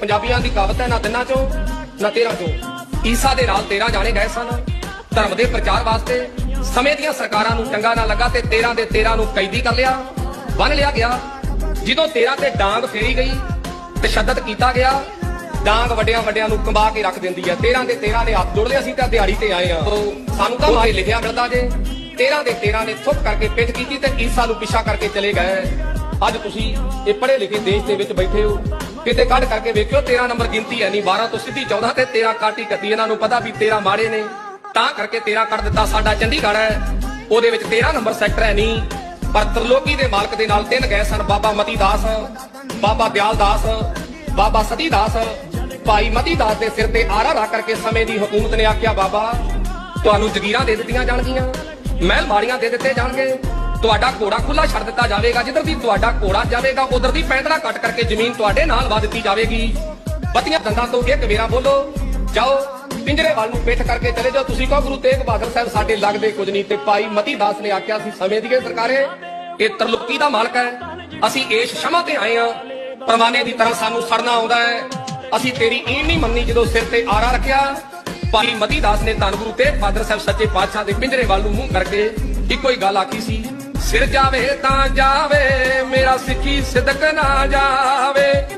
ਪੰਜਾਬੀਆਂ ਦੀ ਕਹਾਵਤ ਹੈ ਨਾ ਤਿੰਨਾਂ ਚੋਂ ਨਾ ਤੇਰਾਂ ਚੋਂ। ਈਸਾ ਦੇ ਨਾਲ ਤੇਰਾਂ ਜਾਣੇ ਗਏ ਸਨ। ਧਰਮ ਦੇ ਪ੍ਰਚਾਰ ਵਾਸਤੇ ਸਮੇਂ ਦੀਆਂ ਸਰਕਾਰਾਂ ਨੂੰ ਚੰਗਾ ਨਾ ਲੱਗਾ ਤੇ 13 ਦੇ 13 ਨੂੰ ਕੈਦੀ ਕਰ ਲਿਆ। ਬੰਨ ਲਿਆ ਗਿਆ। ਜਦੋਂ 13 ਤੇ ਡਾਂਗ ਫੇਰੀ ਗਈ ਤਸ਼ੱਦਦ ਕੀਤਾ ਗਿਆ। ਡਾਂਗ ਵੱਡਿਆਂ ਵੱਡਿਆਂ ਨੂੰ ਕੰਬਾ ਕੇ ਰੱਖ ਦਿੰਦੀ ਹੈ। 13 ਦੇ 13 ਨੇ ਹੱਥ ਜੋੜ ਲਿਆ ਅਸੀਂ ਤਾਂ ਦਿਹਾੜੀ ਤੇ ਆਏ ਆ। ਸਾਨੂੰ ਤਾਂ ਮਾਰੇ ਲਿਖਿਆ ਮਿਲਦਾ ਜੇ। 13 ਦੇ 13 ਨੇ ਥੁੱਕ ਕਰਕੇ ਪਿੱਠ ਕੀਤੀ ਤੇ ਈਸਾ ਨੂੰ ਪਿੱਛਾ ਕਰਕੇ ਚਲੇ ਗਏ। ਅੱਜ ਤੁਸੀਂ ਇਹ ਪੜ੍ਹੇ ਲਿਖੇ ਦੇਸ਼ ਦੇ ਵਿੱਚ ਬੈਠੇ ਹੋ। ਕਿਤੇ ਕੱਢ ਕਰਕੇ ਵੇਖਿਓ 13 ਨੰਬਰ ਗਿਣਤੀ ਹੈ ਨਹੀਂ 12 ਤੋਂ ਸਿੱਧੀ 14 ਤੇ 13 ਕਾਟੀ ਕੱਤੀ ਇਹਨਾਂ ਨੂੰ ਪਤਾ ਵੀ 13 ਮਾੜੇ ਨੇ। ਤਾਂ ਕਰਕੇ 13 ਕੱਢ ਦਿੱਤਾ, ਸਾਡਾ ਚੰਡੀਗੜ੍ਹ ਹੈ, ਉਹਦੇ ਵਿੱਚ 13 ਨੰਬਰ ਸੈਕਟਰ ਹੈ ਨਹੀਂ। ਪਰ ਤਰਲੋਕੀ ਦੇ ਮਾਲਕ ਦੇ ਨਾਲ ਤਿੰਨ ਗਏ ਸਨ ਬਾਬਾ ਮਤੀ ਦਾਸ, ਬਾਬਾ ਦਿਆਲ ਦਾਸ, ਬਾਬਾ ਸਤੀ ਦਾਸ, ਭਾਈ ਮਤੀ ਦਾਸ ਦੇ ਸਿਰ ਤੇ ਆਰਾ ਲਾ ਕਰਕੇ ਸਮੇਂ ਦੀ ਹਕੂਮਤ ਨੇ ਆਖਿਆ, ਬਾਬਾ, ਤੁਹਾਨੂੰ ਜ਼ਗੀਰਾਂ ਦੇ ਦਿੱਤੀਆਂ ਜਾਣਗੀਆਂ, ਮਹਿਲ ਮਾੜੀਆਂ ਦੇ ਦਿੱਤੇ ਜਾਣਗੇ। ਤੁਹਾਡਾ ਘੋੜਾ ਖੁੱਲਾ ਛੱਡ ਦਿੱਤਾ ਜਾਵੇਗਾ। ਜਿੱਧਰ ਦੀ ਤੁਹਾਡਾ ਘੋੜਾ ਜਾਵੇਗਾ, ਉਧਰ ਦੀ ਪੈਂਦੜਾ ਕੱਟ ਕਰਕੇ ਜ਼ਮੀਨ ਤੁਹਾਡੇ ਨਾਲ ਵਾ ਦਿੱਤੀ ਜਾਵੇਗੀ। ਬੱਤੀਆਂ ਦੰਦਾਂ ਤੋਂ ਇੱਕ ਵੇਰਾ ਬੋਲੋ, ਜਾਓ, ਪਿੰਜਰੇ ਵੱਲ ਨੂੰ ਪਿੱਠ ਕਰਕੇ ਚਲੇ ਜਾਓ। ਤੁਸੀਂ ਕਹੋ, ਗੁਰੂ ਤੇਗ ਬਹਾਦਰ ਸਾਹਿਬ ਸਾਡੇ ਲੱਗਦੇ ਕੁਝ ਨਹੀਂ ਤੇ ਭਾਈ ਮਤੀ ਦਾਸ ਨੇ ਆਖਿਆ ਸੀ ਸਮੇਂ ਦੀ ਸਰਕਾਰੇ, ਇਹ ਤਰਲੋਕੀ ਦਾ ਮਾਲਕ ਹੈ। ਅਸੀਂ ਏਸ਼ ਸ਼ਮਾ ਤੇ ਆਏ ਆ ਪਰਵਾਨੇ ਦੀ ਤਰ੍ਹਾਂ ਸਾਨੂੰ ਸੜਨਾ ਆਉਂਦਾ ਹੈ। ਅਸੀਂ ਤੇਰੀ ਈਨ ਨਹੀਂ ਮੰਨੀ ਜਦੋਂ ਸਿਰ ਤੇ ਆਰਾ ਰੱਖਿਆ। ਭਾਈ ਮਤੀ ਦਾਸ ਨੇ ਧੰਨ ਗੁਰੂ ਤੇਗ ਬਹਾਦਰ ਸਾਹਿਬ ਸੱਚੇ ਪਾਤਸ਼ਾਹ ਦੇ ਪਿੰਜਰੇ ਵੱਲ ਨੂੰ ਮੂੰਹ ਕਰਕੇ ਇੱਕੋ ਹੀ ਗੱਲ ਆਖੀ ਸੀ ਸਿਰ ਜਾਵੇ ਤਾਂ ਜਾਵੇ ਮੇਰਾ ਸਿੱਖੀ ਸਿਦਕ ਨਾ ਜਾਵੇ।